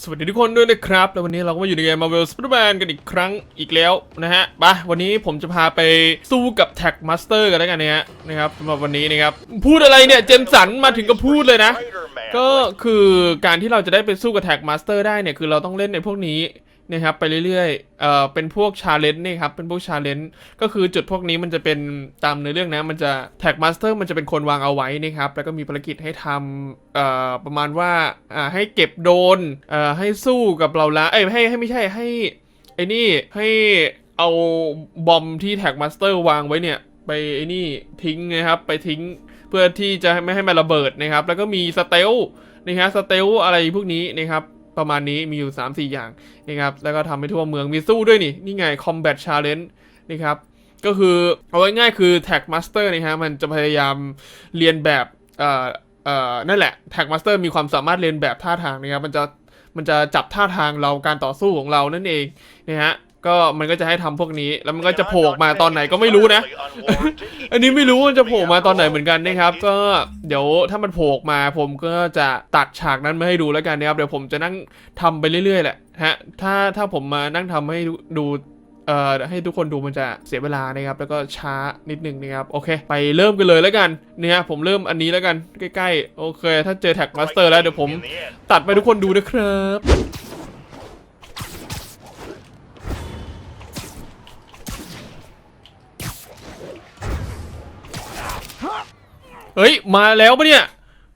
สวัสดีทุกคนด้วยนะครับ แล้ววันนี้เราก็มาอยู่ในเกม Marvel Spider-Man กันอีกครั้งอีกแล้วนะฮะไปะวันนี้ผมจะพาไปสู้กับ Tag Master กันแล้วกันนะฮะนะครับสำหรับวันนี้นะครับพูดอะไรเนี่ยเจมสันมาถึงก็พูดเลยนะ ก็คือการที่เราจะได้ไปสู้กับ Tag Master ได้เนี่ยคือเราต้องเล่นในพวกนี้ นะครับไปเรื่อยๆเอ่อเป็นพวกชาเลนจ์นี่ครับเป็นพวกชาเลนจ์ก็คือจุดพวกนี้มันจะเป็นตามเนื้อเรื่องนะมันจะ Tag Master มันจะเป็นคนวางเอาไว้นะครับแล้วก็มีภารกิจให้ทำเอ่อประมาณว่าอ่าให้เก็บโดนเอ่อให้สู้กับเราละเอ้ยให้ให้ไม่ใช่ให้ไอ้นี่ให้เอาบอมที่ Tag Master วางไว้เนี่ยไปไอ้นี่ทิ้งนะครับไปทิ้งเพื่อที่จะไม่ให้มันระเบิดนะครับ แล้วก็มีสเตลนะฮะสเตลอะไรพวกนี้นะครับ ประมาณนี้มีอยู่ 3 4 อย่างนะครับแล้วก็ทำให้ทั่วเมืองมีสู้ด้วยนี่ นี่ไง Combat Challenge นะครับก็คือเอาไว้ง่ายคือ Tag Master นะฮะมันจะพยายามเรียนแบบเอ่อเอ่อนั่นแหละ Tag Master มีความสามารถเรียนแบบท่าทางนะครับมันจะมันจะจับท่าทางเราการต่อสู้ของเรานั่นเองนะฮะ ก็มันก็จะให้ทำพวกนี้ แล้วมันก็จะโผล่ออกมาตอนไหนก็ไม่รู้นะ อันนี้ไม่รู้ว่าจะโผล่มาตอนไหนเหมือนกันนะครับ ก็เดี๋ยวถ้ามันโผล่ออกมาผมก็จะตัดฉากนั้นมาให้ดูแล้วกันนะครับ เดี๋ยวผมจะนั่งทำไปเรื่อยๆแหละฮะถ้าถ้าผมมานั่งทำให้ดูเอ่อให้ทุกคนดูมันจะเสียเวลานะครับ แล้วก็ช้านิดนึงนะครับโอเค ไปเริ่มกันเลยแล้วกันเนี่ยผมเริ่มอันนี้แล้วกันใกล้ๆโอเค ถ้าเจอแท็กมาสเตอร์แล้วเดี๋ยวผมตัดไปทุกคนดูนะครับ เฮ้ย มาแล้วปะเนี่ย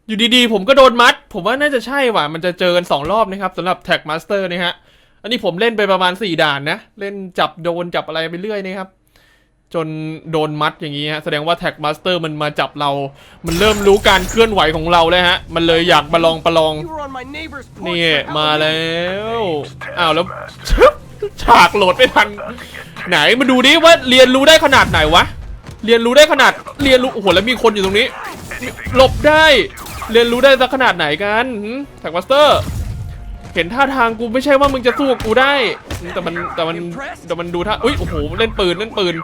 อยู่ดีๆ ผมก็โดนมัด ผมว่าน่าจะใช่ว่ะ มันจะเจอกัน2รอบนะครับสำหรับแท็กมาสเตอร์นะฮะ อันนี้ผมเล่นไปประมาณ4ด่านนะ เล่นจับโดนจับอะไรไปเรื่อยนะครับ จนโดนมัดอย่างนี้ฮะ แสดงว่าแท็กมาสเตอร์มันมาจับเรา มันเริ่มรู้การเคลื่อนไหวของเราแล้วฮะ มันเลยอยากมาลองประลอง You were on my neighbor's porch นี่ for มา Halloween. แล้วอ้าวแล้วฉากโหลดไม่ทัน ไหนมาดูดิว่าเรียนรู้ได้ขนาดไหนวะ เรียนรู้ได้ขนาด เรียนรู้โอ้โหแล้วมีคนอยู่ตรงนี้ หลบได้ เรียนรู้ได้สักขนาดไหนกันแท็กมาสเตอร์ เห็นท่าทางกูไม่ใช่ว่ามึงจะสู้กูได้ แต่มันแต่มันแต่มันดูท่าอุ้ยโอ้โหเล่นปืนเล่นปืน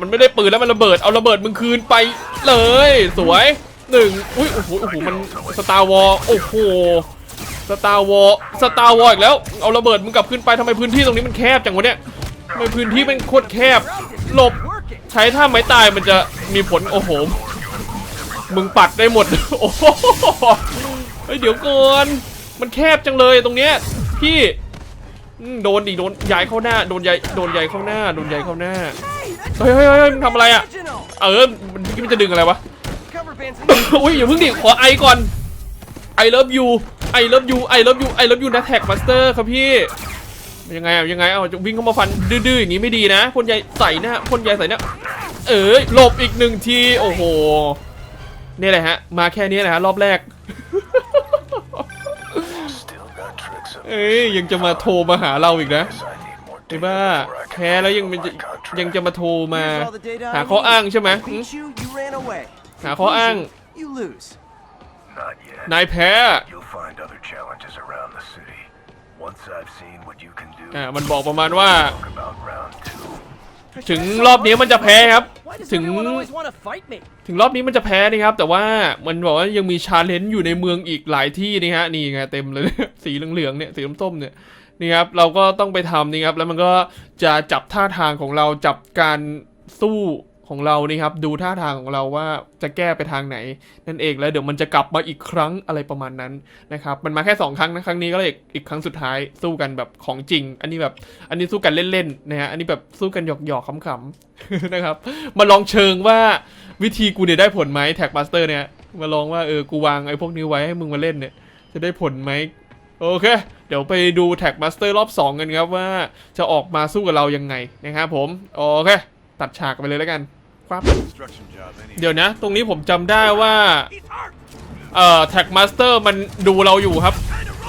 มันไม่ได้ปืนแล้วมันระเบิดเอาระเบิดมึงคืนไปเลย สวยหนึ่งอุ้ยโอ้โหโอ้โหมันสตาร์วอลโอ้โหสตาร์วอลสตาร์วอลอีกแล้วเอาระเบิดมึงกลับขึ้นไปทำไมพื้นที่ตรงนี้มันแคบจังวะเนี่ยทำไมพื้นที่มันโคตรแคบ หลบ ใช้ท่าไม้ตายมันจะมีผลโอ้โห มึงปัดได้หมด โอ้โหเฮ้ยเดี๋ยวก่อนมันแคบจังเลยตรงเนี้ย พี่โดนดิโดนยายเข้าหน้า โดนยายโดนยายเข้าหน้า โดนยายเข้าหน้า เฮ้ยเฮ้ยเฮ้ยมึงทำอะไรอะ เออมันมันจะดึงอะไรวะ อุ้ยอย่าเพิ่งดิ ขอไอก่อน I love you I love you I love you I love you นะแท็กมาสเตอร์ครับพี่ ยังไงอะยังไงเอาจะวิ่งเข้ามาฟันดื้อๆอย่างนี้ไม่ดีนะพ่นใยใส่หน้าพ่นใยใส่หน้าเอ้ยหลบอีกหนึ่งทีโอ้โหนี่แหละฮะ มาแค่นี้แหละฮะรอบแรก Still got tricks up เอ้ยยังจะมาโทรมาหาเราอีกนะ I need more ไอ้ data บ้า before I can แพ้แล้วยังมันจะ my contract. ยังจะมาโทรมา Here's all the data I หาข้อ need. อ้างใช่ไหม I หึ beat you, you ran away. หาข้ออ้าง You lose. Not yet. นายแพ้ Once I've seen what you can do, อ่ามันบอกประมาณว่า talk about round two. ถึงรอบนี้มันจะแพ้ครับ Why does ถึง everyone always want to fight me? ถึงรอบนี้มันจะแพ้นะครับ แต่ว่ามันบอกว่ายังมีชาเลนจ์อยู่ในเมืองอีกหลายที่นี่ฮะนี่ไงเต็มเลย สีเหลืองๆเนี่ยสีส้มๆเนี่ยนี่ครับเราก็ต้องไปทำนี่ครับแล้วมันก็จะจับท่าทางของเราจับการสู้ ของเรานี่ครับดูท่าทางของเราว่าจะแก้ไปทางไหน นั่นเองแล้วเดี๋ยวมันจะกลับมาอีกครั้งอะไรประมาณนั้นนะครับมันมาแค่สองครั้งนะครั้งนี้ก็เลยอีกครั้งสุดท้ายสู้กันแบบของจริง อันนี้แบบอันนี้สู้กันเล่นๆนะฮะอันนี้แบบสู้กันหยอกๆขำๆนะครับมาลองเชิงว่าวิธีกูเนี่ยได้ผลไหมแท็กมาสเตอร์เนี่ยมาลองว่าเออกูวางไอ้พวกนี้ไว้ให้มึงมาเล่นเนี่ยจะได้ผลไหมโอเค เดี๋ยวไปดูแท็กมาสเตอร์รอบ 2 กันครับว่าจะออกมาสู้กับเรายังไงนะครับผม โอเค ตัดฉากไปเลยแล้วกัน ครับ construction job anyway. เดี๋ยวนะ ตรงนี้ผมจำได้ว่าเอ่อแท็กมาสเตอร์มันดูเราอยู่ครับ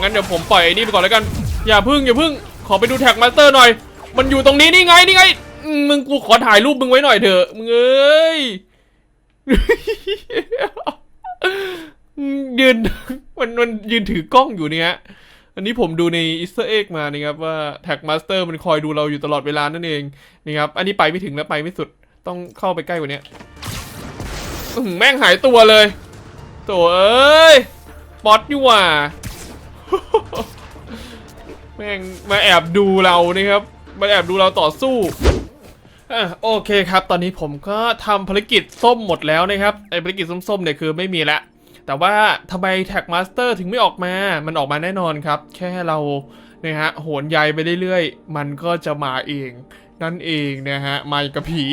งั้นเดี๋ยวผมปล่อยไอ้นี่ไปก่อนแล้วกัน อย่าพึ่งอย่าพึ่ง ขอไปดูแท็กมาสเตอร์หน่อย มันอยู่ตรงนี้นี่ไงนี่ไงอืมมึงกูขอถ่ายรูปมึงไว้หน่อยเถอะมึงเอ้ยอืมยืนมันมันยืนถือกล้องอยู่เนี่ยอันนี้ผมดูในอิสเตอร์เอ็กมานี่ครับว่าแท็กมาสเตอร์มันคอยดูเราอยู่ตลอดเวลานั่นเองนี่ครับอันนี้ไปไม่ถึงแล้วไปไม่สุด ต้องเข้าไปใกล้กว่านี้แม่งหายตัวเลยโถเอ้ยป๊อตนี่ว่า แม่งมาแอบดูเรานะครับ มาแอบดูเราต่อสู้โอเคครับ ตอนนี้ผมก็ทำภารกิจส้มหมดแล้วนะครับไอภารกิจส้มๆเนี่ยคือไม่มีละ แต่ว่าทำไมแท็กมาสเตอร์ถึงไม่ออกมา มันออกมาแน่นอนครับ แค่เราเนี่ยฮะโหนใยไปเรื่อยๆ มันก็จะมาเอง นั่นเองนะฮะมากับผี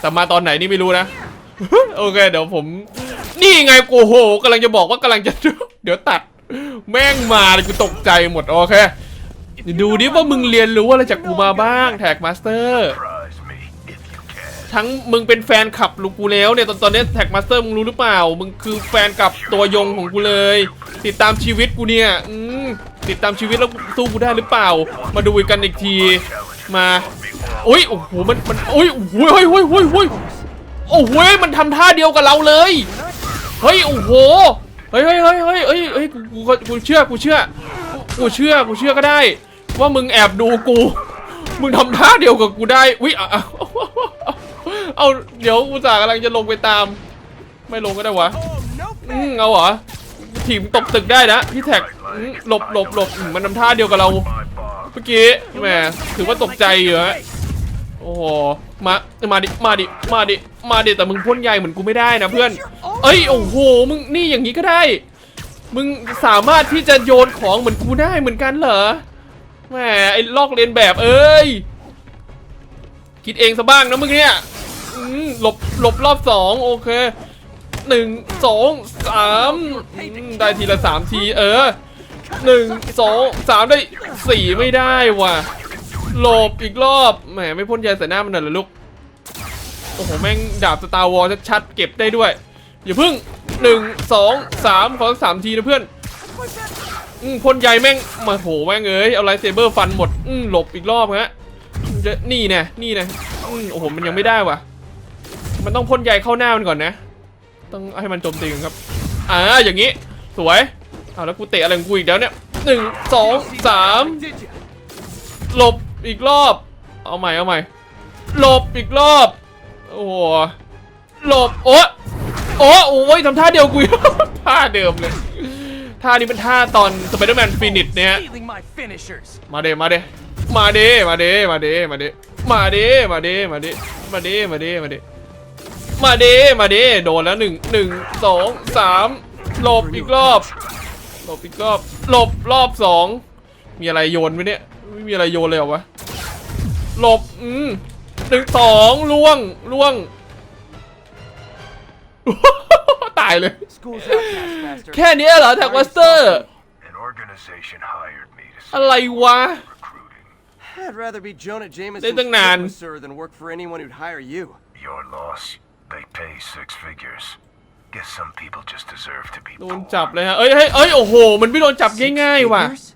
แต่มาตอนไหนนี่ไม่รู้นะ โอเค เดี๋ยวผม นี่ไงกูโหกำลังจะบอกว่ากำลังจะ เดี๋ยวตัด แม่งมาเลยกูตกใจหมด โอเค ดูดิว่ามึงเรียนรู้อะไรจากกูมาบ้างแท็กมาสเตอร์ทั้งมึงเป็นแฟนคลับลูกกูแล้วเนี่ยตอนตอนนี้แท็กมาสเตอร์มึงรู้หรือเปล่า มึงคือแฟนกับตัวยงของกูเลย ติดตามชีวิตกูเนี่ยอืมติดตามชีวิตแล้วสู้กูได้หรือเปล่า มาดูกันอีกทีมา อุ้ยโอ้โหมันมันอุ้ยโอ้โหเฮ้ยเฮ้ยเฮ้ยเฮ้ยโอ้โหมันทำท่าเดียวกับเราเลย เฮ้ยโอ้โหเฮ้ยเฮ้ยเฮ้ยเฮ้ยเฮ้ยเฮ้ยกูกูเชื่อกูเชื่อกูเชื่อกูเชื่อก็ได้ ว่ามึงแอบดูกู มึงทำท่าเดียวกับกูได้วิอะอะเอาเดี๋ยวอุตส่าห์กำลังจะลงไปตาม ไม่ลงก็ได้วะอืมเอาเหรอทีมตกตึกได้นะพี่แท็กหลบหลบหลบมันทำท่าเดียวกับเรา เมื่อกี้แหมถือว่าตกใจอยู่ฮะ โอ้โหมามาดิมาดิมาดิมาดิแต่มึงพ่นใหญ่เหมือนกูไม่ได้นะเพื่อน เอ้ยโอ้โหมึงนี่อย่างนี้ก็ได้ มึงสามารถที่จะโยนของเหมือนกูได้เหมือนกันเหรอแหมไอ้ลอกเลียนแบบเอ้ยคิดเองซะบ้างนะมึงเนี่ยหลบหลบรอบสองโอเคหนึ่งสองสามได้ทีละสามทีเออหนึ่งสองสามได้สี่ไม่ได้ว่ะ หลบอีกรอบแหมไม่พ่นยาใส่หน้ามันหน่อยเหรอลูกโอ้โหแม่งดาบสตาร์วอลชัดๆเก็บได้ด้วย อย่าพึ่งหนึ่งสองสามขอสามทีนะเพื่อนอืมพ่นใหญ่แม่งมาโหแม่งเอ้ยเอาไลท์เซเบอร์ฟันหมดอืมหลบอีกรอบฮะจะนี่แน่นี่แน่อืมโอ้โหมันยังไม่ได้ว่ะ มันต้องพ่นใหญ่เข้าหน้ามันก่อนนะ ต้องให้มันโจมตีกันครับอ่าอย่างนี้ สวยเอาแล้วกูเตะอะไรกูอีกแล้วเนี่ยหนึ่งสองสามหลบ อีกรอบ เอาใหม่เอาใหม่หลบอีกรอบ โอ้โหหลบโอ๊ะโอ้โอ้ยทำท่าเดียวกูอีกท่าเดิมเลย ท่านี้เป็นท่าตอนสไปเดอร์แมนฟินิชเนี่ย Stealing my finishers. มาเดมาเดมาเดมาเดมาเดมาเดมาเดมาเดมาเดมาเดมาเดมาเดมาเดมาเดโดนแล้วหนึ่งหนึ่งสองสามหลบอีกรอบหลบอีกรอบหลบรอบสองมีอะไรโยนไหมเนี่ย ไม่มีอะไรโยนเลยเหรอวะ หลบ อืมหนึ่งสองล่วงล่วง ตายเลย School's out, Taskmaster. แค่นี้เหรอแท็กมาสเตอร์ An organization hired me to อะไรวะ recruiting. I'd rather be Jonah Đây Jameson's từng nàn. officer than work for anyone who'd hire you. Your loss. They pay six figures. Guess some people just deserve to be โดน poor. จับเลยฮะ เอ้ยเฮ้ยเอ้ย โอ้โห มันไม่โดนจับง่ายๆว่ะ Figures?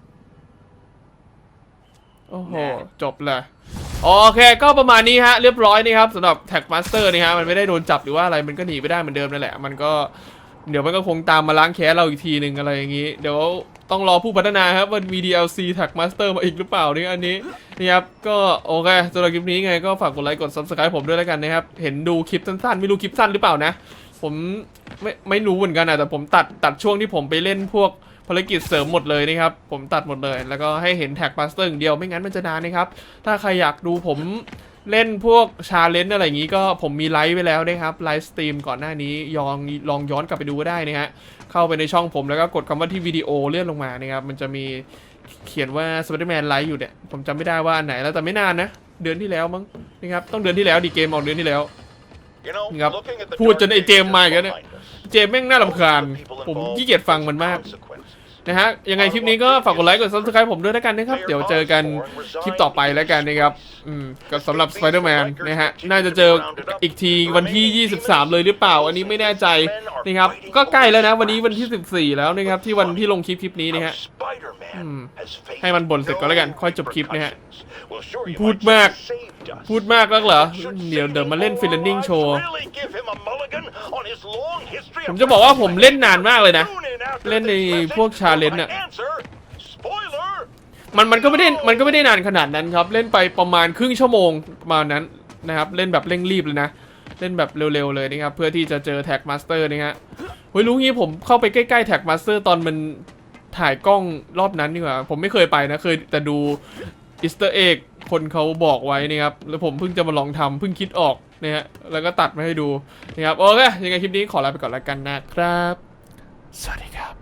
โอ้โห จบเลย โอเค ก็ประมาณนี้ฮะ เรียบร้อยนี่ครับสำหรับแท็กมาสเตอร์นี่ฮะ มันไม่ได้โดนจับหรือว่าอะไร มันก็หนีไปได้เหมือนเดิมนั่นแหละ มันก็ เดี๋ยวมันก็คงตามมาล้างแค้นเราอีกทีหนึ่งอะไรอย่างนี้ เดี๋ยวต้องรอผู้พัฒนาครับว่ามี DLC แท็กมาสเตอร์มาอีกหรือเปล่านี่อันนี้นี่ครับ ก็โอเคสำหรับคลิปนี้ไงก็ฝากกดไลค์กด subscribe ผมด้วยแล้วกันนะครับ เห็นดูคลิปสั้นๆ ไม่รู้คลิปสั้นหรือเปล่านะ ผมไม่ไม่รู้เหมือนกันอะแต่ผมตัดตัดช่วงที่ผมไปเล่นพวก ภารกิจเสริมหมดเลยนะครับ ผมตัดหมดเลย แล้วก็ให้เห็นแท็กมาสเตอร์อย่างเดียวไม่งั้นมันจะนานนะครับ ถ้าใครอยากดูผมเล่นพวกชาเลนจ์อะไรอย่างนี้ก็ผมมีไลฟ์ไว้แล้วนะครับไลฟ์สตรีมก่อนหน้านี้ยองลองย้อนกลับไปดูก็ได้นะฮะเข้าไปในช่องผมแล้วก็กดคำว่าที่วิดีโอเลื่อนลงมานะครับมันจะมีเขียนว่า Spider-Man ไลฟ์อยู่เนี่ย ผมจำไม่ได้ว่าอันไหนแล้วแต่ไม่นานนะ เดือนที่แล้วมั้งนะครับต้องเดือนที่แล้วดีเกมออกเดือนที่แล้ว You know, Ngập. looking at the พูดจนไอ้เจมส์มาอีกแล้ว dark เนี่ย behind us, เจมส์แม่งน่ารำคาญผมขี้เกียจฟังมันมาก consequences. นะฮะยังไงคลิปนี้ก็ฝากกดไลค์กด subscribe ผมด้วยแล้วกันนะครับ เดี๋ยวเจอกันคลิปต่อไปแล้วกันนะครับอืมก็สำหรับ Spider-Man นะฮะน่าจะเจออีกทีวันที่ 23 เลยหรือเปล่า อันนี้ไม่แน่ใจนะครับก็ใกล้แล้วนะ วันนี้วันที่ 14 แล้วนะครับที่วันที่ลงคลิปคลิปนี้นะฮะ Now Spider-Man Hmm. has faced ให้มันบ่นเสร็จก่อนแล้วกัน no ค่อยจบคลิปนะฮะ repercussions. Well, sure, you พูด might say มาก he saved us. พูดมากแล้วเหรอ Should เดี๋ยวเดี๋ยวมาเล่น saving ฟิลเลนนิ่ง more โชว์ lives really give him a mulligan on his long history ผม of จะบอกว่าผมเล่นนานมากเลยนะ Tune in after เล่นใน this message พวก challenge for น่ะ my answer. Spoiler มันมันก็ไม่ได้มันก็ไม่ได้นานขนาดนั้นครับ เล่นไปประมาณครึ่งชั่วโมงประมาณนั้นนะครับเล่นแบบเร่งรีบเลยนะ เล่นแบบเร็วๆเลยนะครับเพื่อที่จะเจอแท็กมาสเตอร์นี่ฮะเฮ้ยรู้งี้ผมเข้าไปใกล้ๆแท็กมาสเตอร์ตอนมันถ่ายกล้องรอบนั้นดีกว่า ผมไม่เคยไปนะ เคยแต่ดูอิสเตอร์เอ็กคนเขาบอกไว้นะครับ แล้วผมเพิ่งจะมาลองทำเพิ่งคิดออกนะฮะแล้วก็ตัดมาให้ดูนะครับโอเคยังไงคลิปนี้ขอลาไปก่อนแล้วกันนะครับ สวัสดีครับ